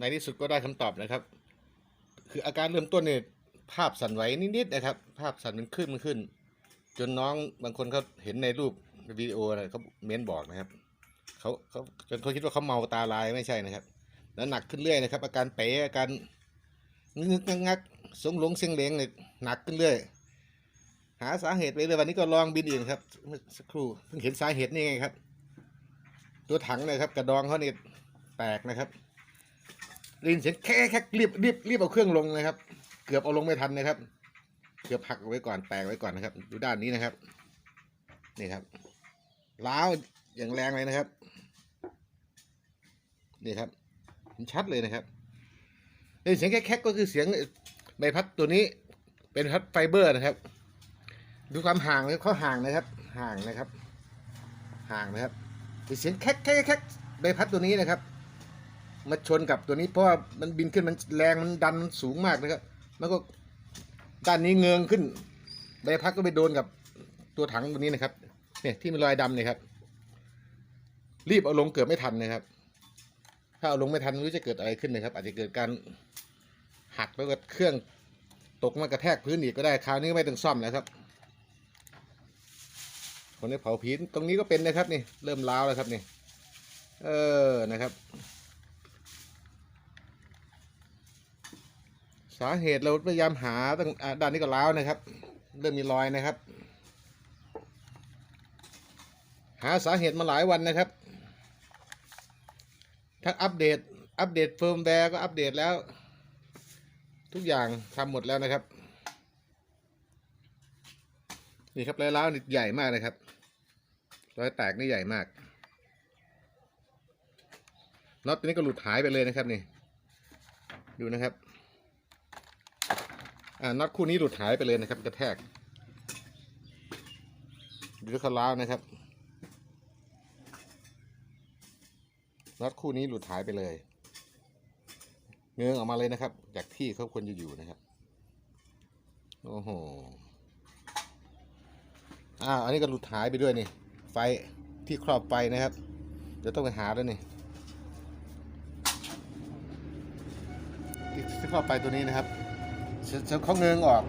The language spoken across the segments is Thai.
ในที่สุดก็ได้คำตอบนะครับ คืออาการเริ่มต้นเนี่ยภาพสั่นไหวนิดๆนะครับ ภาพสั่นมันขึ้นมันขึ้น จนน้องบางคนเขาเห็นในรูปวิดีโอนะเขาเม้นบอกนะครับเขาเขาจนเขาคิดว่าเขาเมาตาลายไม่ใช่นะครับ แล้วหนักขึ้นเรื่อยนะครับ อาการเป๋อาการงึกงักงักสงหลงเสียงเหลงเนี่ยหนักขึ้นเรื่อยหาสาเหตุไปเลยวันนี้ก็ลองบินอื่นครับเมื่อสักครู่เพิ่งเห็นสาเหตุนี่ไงครับ ตัวถังนะครับ กระดองเขาเนี่ยแตกนะครับ ได้ยินเสียงแค่แค่รีบรีบรีบเอาเครื่องลงนะครับ เกือบเอาลงไม่ทันนะครับ เกือบหักไว้ก่อนแตกไว้ก่อนนะครับ ดูด้านนี้นะครับ นี่ครับล้าวอย่างแรงเลยนะครับ นี่ครับเห็นชัดเลยนะครับได้ยินเสียงแค่แค่ก็คือเสียงใบพัดตัวนี้ เป็นพัดไฟเบอร์นะครับ ดูความห่างเลยเขาห่างนะครับ ห่างนะครับ ห่างนะครับเสียงแค่แค่แค่ใบพัดตัวนี้นะครับ มาชนกับตัวนี้เพราะว่ามันบินขึ้นมันแรงมันดันมันสูงมากนะครับแล้วก็ด้านนี้เงืองขึ้นใบพัดก็ไปโดนกับตัวถังตัวนี้นะครับเนี่ยที่มันรอยดำเนี่ยครับรีบเอาลงเกือบไม่ทันนะครับ ถ้าเอาลงไม่ทันไม่รู้จะเกิดอะไรขึ้นนะครับ อาจจะเกิดการหักแล้วก็เครื่องตกมากระแทกพื้นอีกก็ได้คราวนี้ไม่ต้องซ่อมแล้วครับคนนี้เผาผีตรงนี้ก็เป็นนะครับนี่ เริ่มล้าวแล้วครับนี่ เออนะครับ สาเหตุเราพยายามหาตั้งอ่าด้านนี้ก็ล้าวนะครับ เริ่มมีรอยนะครับ หาสาเหตุมาหลายวันนะครับทั้งอัปเดต อัปเดตเฟิร์มแวร์ก็อัปเดตแล้ว ทุกอย่างทำหมดแล้วนะครับ นี่ครับรอยร้าวนี่ใหญ่มากนะครับรอยแตกนี่ใหญ่มากน็อตตัวนี้ก็หลุดหายไปเลยนะครับนี่ ดูนะครับ น็อตคู่นี้หลุดหายไปเลยนะครับกระแทกดูเขล้าวนะครับน็อตคู่นี้หลุดหายไปเลยเงื้องออกมาเลยนะครับ จากที่เขาควรจะอยู่นะครับโอ้โหอ่าอันนี้ก็หลุดหายไปด้วยนี่ ไฟที่ครอบไฟนะครับ เดี๋ยวต้องไปหาแล้วนี่ที่ที่ครอบไฟตัวนี้นะครับ ฉันฉันเขาเงืองออก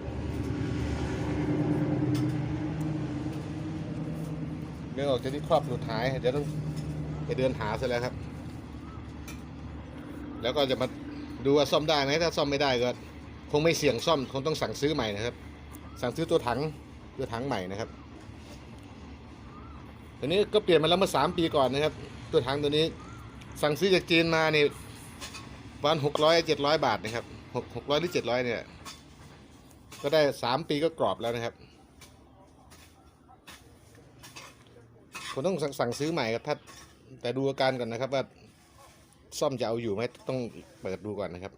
เงืองออกจากที่ครอบหลุดหาย เดี๋ยวต้องไปเดินหาซะแล้วครับ แล้วก็จะมาดูว่าซ่อมได้ไหมถ้าซ่อมไม่ได้ก็คงไม่เสี่ยงซ่อมคงต้องสั่งซื้อใหม่นะครับ สั่งซื้อตัวถังตัวถังใหม่นะครับตัวนี้ก็เปลี่ยนมาแล้วเมื่อสามปีก่อนนะครับ ตัวถังตัวนี้สั่งซื้อจากจีนมานี่ประมาณหกร้อยเจ็ดร้อยบาทนะครับหกหกร้อยหรือเจ็ดร้อยเนี่ย ก็ได้สามปีก็กรอบแล้วนะครับ ผมต้องสั่งสั่งซื้อใหม่ครับถ้าแต่ดูอาการก่อนนะครับว่าซ่อมจะเอาอยู่ไหมต้องเปิดดูก่อนนะครับ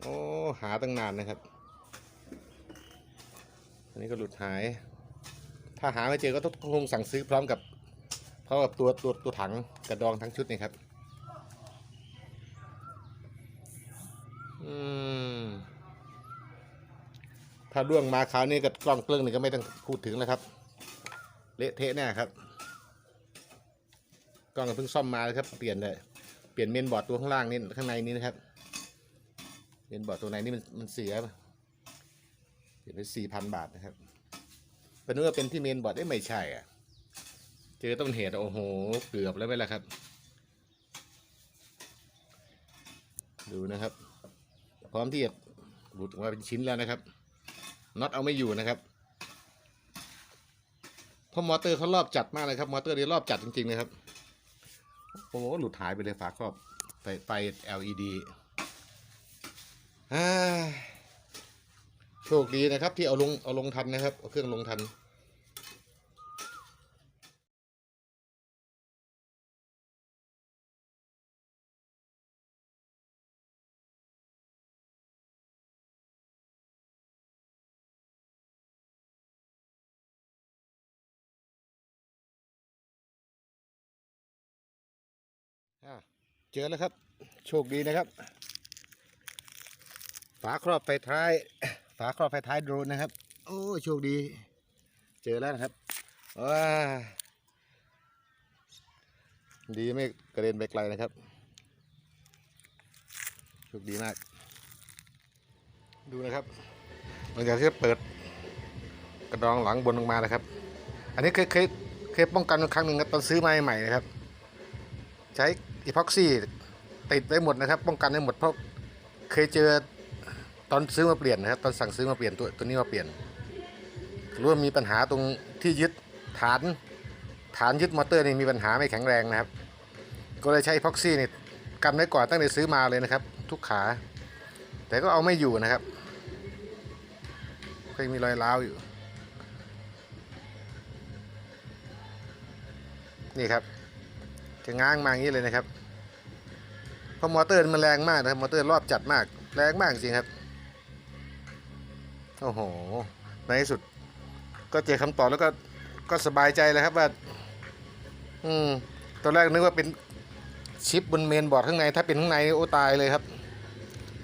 โอ้หาตั้งนานนะครับ อันนี้ก็หลุดหาย ถ้าหาไม่เจอก็ต้องคงสั่งซื้อพร้อมกับพร้อมกับตัวตัวตัวถังกระดองทั้งชุดนี่ครับ อืม ถ้าร่วงมาคราวนี้กับกล้องเครื่องนี่ก็ไม่ต้องพูดถึงแล้วครับ เละเทะแน่ครับ กล้องก็เพิ่งซ่อมมาเลยครับ เปลี่ยนเลยเปลี่ยนเมนบอร์ดตัวข้างล่างนี่ข้างในนี้นะครับ เมนบอร์ดตัวในนี่มันมันเสียเปลี่ยนไปสี่พันบาทนะครับเป็นว่าเป็นที่เมนบอร์ดได้ไม่ใช่อะ เจอต้นเหตุโอ้โห เกือบแล้วไหมล่ะครับ ดูนะครับ พร้อมที่จะหลุดออกมาเป็นชิ้นแล้วนะครับ น็อตเอาไม่อยู่นะครับเพราะมอเตอร์เขารอบจัดมากเลยครับ มอเตอร์นี่รอบจัดจริงๆเลยครับโอ้โหหลุดหายไปเลยฝาครอบไฟไฟ LED โชคดีนะครับ ที่เอาลงเอาลงทันนะครับ เอาเครื่องลงทัน จอแล้วครับ โชคดีนะครับ ฝาครอบไฟท้าย ฝาครอบไฟท้ายโดรนนะครับ โอ้โชคดี เจอแล้วนะครับว้าดีไม่กระเด็นไปไกลนะครับโชคดีมาก ดูนะครับหลังจากที่เปิดกระดองหลังบนลงมานะครับ อันนี้เคยเคยเคยป้องกันครั้งหนึ่งตอนซื้อมาใหม่ๆนะครับ ใช้ อีพ็อกซี่ติดไว้หมดนะครับ ป้องกันได้หมดเพราะเคยเจอตอนซื้อมาเปลี่ยนนะครับตอนสั่งซื้อมาเปลี่ยนตัวตัวนี้มาเปลี่ยนรู้ว่ามีปัญหาตรงที่ยึดฐานฐานยึดมอเตอร์นี่มีปัญหาไม่แข็งแรงนะครับ ก็เลยใช้พ็อกซี่นี่กันไว้ก่อนตั้งแต่ซื้อมาเลยนะครับ ทุกขา แต่ก็เอาไม่อยู่นะครับก็ยังมีรอยร้าวอยู่ นี่ครับ จะง้างมาอย่างนี้เลยนะครับเพราะมอเตอร์มันแรงมากนะครับมอเตอร์รอบจัดมาก แรงมากจริงครับโอ้โหในที่สุด ก็เจอคำตอบแล้วก็ก็สบายใจเลยครับว่า อืมตอนแรกนึกว่าเป็นชิปบนเมนบอร์ดข้างใน ถ้าเป็นข้างในโอ้ตายเลยครับ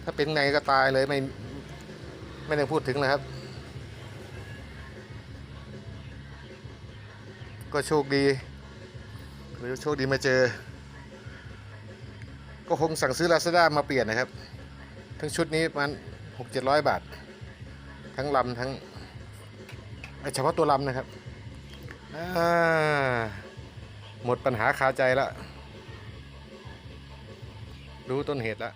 ถ้าเป็นข้างในก็ตายเลยไม่ไม่ต้พูดถึงเลยครับ ก็โชคดี หรือโชคดีมาเจอ ก็คงสั่งซื้อลาซาด้ามาเปลี่ยนนะครับ ทั้งชุดนี้มันหกเจ็ดร้อยบาท ทั้งลำทั้งเฉพาะตัวลำนะครับหมดปัญหาคาใจแล้วรู้ต้นเหตุแล้ว